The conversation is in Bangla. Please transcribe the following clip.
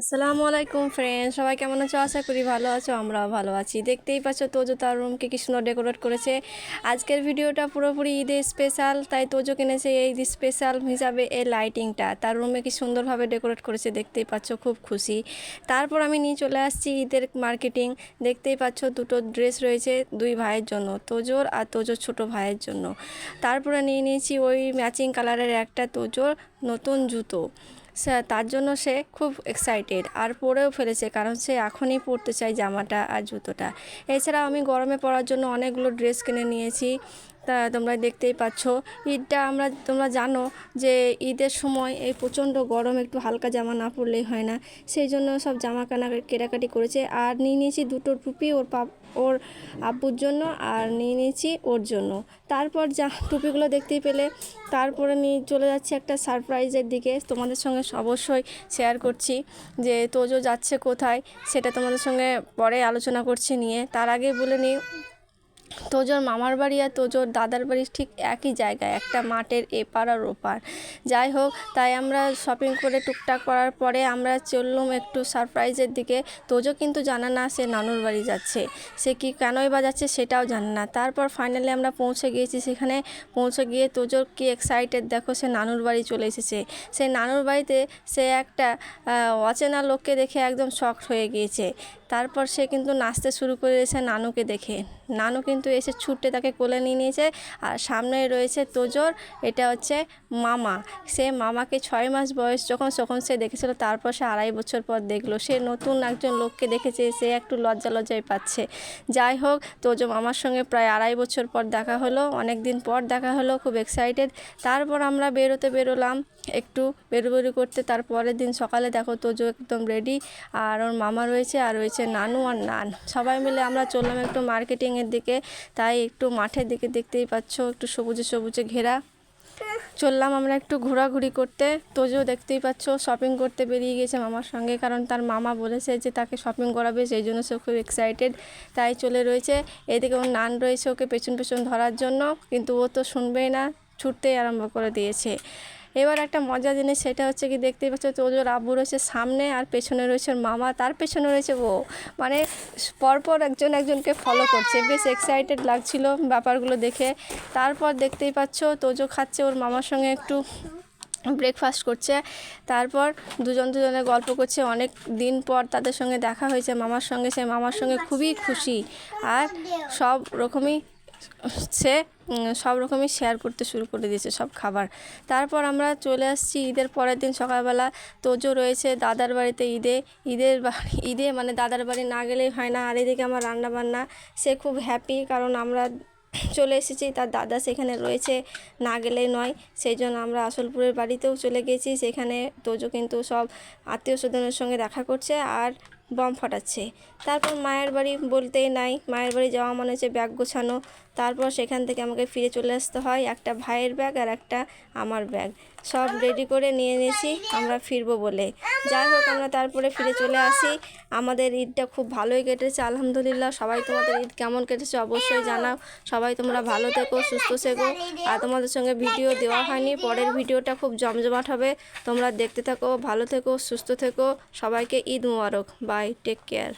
আসসালামু আলাইকুম ফ্রেন্ড সবাই কেমন আছো? আশা করি ভালো আছো, আমরাও ভালো আছি। দেখতেই পাচ্ছ তোজো তার রুমকে কি সুন্দর ডেকোরেট করেছে। আজকের ভিডিওটা পুরোপুরি ঈদের স্পেশাল তাই তোজো কিনেছে এই স্পেশাল হিসাবে এই লাইটিংটা তার রুমে কি সুন্দরভাবে ডেকোরেট করেছে দেখতেই পাচ্ছ, খুব খুশি। তারপর আমি নিয়ে চলে আসছি ঈদের মার্কেটিং দেখতেই পাচ্ছ দুটো ড্রেস রয়েছে দুই ভাইয়ের জন্য, তোজোর আর তোজোর ছোট ভাইয়ের জন্য। তারপরে নিয়ে নিয়েছি ওই ম্যাচিং কালারের একটা তোজোর নতুন জুতো। তার জন্য সে খুব এক্সাইটেড আর পরেও ফেলেছে, কারণ সে এখনই পরতে চায় জামাটা আর জুতোটা। এছাড়া আমি গরমে পরার জন্য অনেকগুলো ড্রেস কিনে নিয়েছি। তা তোমরা দেখতেই পাচ্ছ। ঈদটা আমরা, তোমরা জানো যে ঈদের সময় এই প্রচণ্ড গরম, একটু হালকা জামা না পরলেই হয় না। সেই জন্য সব জামা কানা কেটাকাটি করেছে। আর নিয়ে নিয়েছি দুটো টুপি ওর পাপ, ওর আব্বুর জন্য আর নিয়ে নিয়েছি ওর জন্য। তারপর যা টুপিগুলো দেখতেই পেলে, তারপরে নিয়ে চলে যাচ্ছে একটা সারপ্রাইজের দিকে। তোমাদের সঙ্গে অবশ্যই শেয়ার করছি যে তোজো যাচ্ছে কোথায়, সেটা তোমাদের সঙ্গে পরে আলোচনা করছি নিয়ে। তার আগে বলে নিই তোজোর মামার বাড়ি আর তোজোর দাদার বাড়ি ঠিক একই জায়গায়, একটা মাঠের এপার আর ওপার। যাই হোক, তাই আমরা শপিং করে টুকটাক করার পরে আমরা চললুম একটু সারপ্রাইজের দিকে। তোজো কিন্তু জানে না সে নানুর বাড়ি যাচ্ছে, সে কি কেনই বা যাচ্ছে সেটাও জানে না। তারপর ফাইনালি আমরা পৌঁছে গিয়েছি সেখানে। পৌঁছে গিয়ে তোজোর কি এক্সাইটেড দেখো সে নানুর বাড়ি চলে এসেছে। সে নানুর বাড়িতে সে একটা অচেনা লোককে দেখে একদম শকড হয়ে গিয়েছে। তারপর সে কিন্তু নাচতে শুরু করে দিয়েছে নানুকে দেখে। নানু কিন্তু এসে ছুটে তাকে কোলে নিয়ে নিয়েছে। আর সামনে রয়েছে তোজোর, এটা হচ্ছে মামা। সে মামাকে ছয় মাস বয়স যখন, তখন সে দেখেছিল, তারপর সে আড়াই বছর পর দেখল। সে নতুন একজন লোককে দেখেছে, সে একটু লজ্জা লজ্জায় পাচ্ছে। যাই হোক, তোজো মামার সঙ্গে প্রায় আড়াই বছর পর দেখা হলো অনেক দিন পর দেখা হলো, খুব এক্সাইটেড তারপর আমরা বেরোতে বেরোলাম, একটু বেরোবেরো করতে। তার পরের দিন সকালে দেখো, তোজো একদম রেডি আর ওর মামা রয়েছে, আর রয়েছে নানু আর নান। সবাই মিলে আমরা চললাম একটু মার্কেটিংয়ের দিকে, তাই একটু মাঠের দিকে দেখতেই পাচ্ছ, একটু সবুজে সবুজে ঘেরা। চললাম আমরা একটু ঘোরাঘুরি করতে। তোজো দেখতেই পাচ্ছ শপিং করতে বেরিয়ে গেছে মামার সঙ্গে, কারণ তার মামা বলেছে যে তাকে শপিং করাবে, সেই জন্য সে খুব এক্সাইটেড তাই চলে রয়েছে। এদিকে ওর নান রয়েছে ওকে পেছন পেছন ধরার জন্য, কিন্তু ও তো শুনবেই না, ছুটতেই আরম্ভ করে দিয়েছে। এবার একটা মজার জিনিস সেটা হচ্ছে কি দেখতেই পাচ্ছ তোজোর আব্বু রয়েছে সামনে আর পেছনে রয়েছে ওর মামা, তার পেছনে রয়েছে ও। মানে পরপর একজন একজনকে ফলো করছে। বেশ এক্সাইটেড লাগছিল ব্যাপারগুলো দেখে। তারপর দেখতেই পাচ্ছ তোজো খাচ্ছে ওর মামার সঙ্গে একটু ব্রেকফাস্ট করছে। তারপর দুজন দুজনে গল্প করছে। অনেক দিন পর তাদের সঙ্গে দেখা হয়েছে মামার সঙ্গে। সে মামার সঙ্গে খুবই খুশি। আর সব রকমই সে সব রকমই শেয়ার করতে শুরু করে দিয়েছে সব খাবার। তারপর আমরা চলে আসছি ঈদের পরের দিন সকালবেলা। তোজো রয়েছে দাদার বাড়িতে ঈদে। ঈদের ঈদে মানে দাদার বাড়ি না গেলেই হয় না। আর এদিকে আমার রান্না বান্না সে খুব হ্যাপি কারণ আমরা চলে এসেছি, তার দাদা সেখানে রয়েছে, না গেলেই নয়। সেই জন্য আমরা আসলপুরের বাড়িতেও চলে গেছি। সেখানে তোজো কিন্তু সব আত্মীয় স্বজনের সঙ্গে দেখা করছে। আর বম ফাটাচ্ছে। তারপর মায়ের বাড়ি বলতেই নাই। মায়ের বাড়ি যাওয়া মানে হচ্ছে ব্যাগ গোছানো। তারপর সেখান থেকে আমাকে ফিরে চলে আসতে হয়। একটা ভাইয়ের ব্যাগ আর একটা আমার ব্যাগ। সব রেডি করে নিয়ে নিয়েছি, আমরা ফিরবো বলে। যাই হোক, আমরা তারপরে ফিরে চলে আসি। আমাদের ঈদটা খুব ভালোই কেটেছে, আলহামদুলিল্লাহ। সবাই তোমাদের ঈদ কেমন কেটেছে অবশ্যই জানাও। সবাই তোমরা ভালো থেকো, সুস্থ থেকো। আর তোমাদের সঙ্গে ভিডিও দেওয়া হয়নি। পরের ভিডিওটা খুব জমজমাট হবে। তোমরা দেখতে থাকো, ভালো থেকো, সুস্থ থেকো। সবাইকে ঈদ মুবারক। Bye take care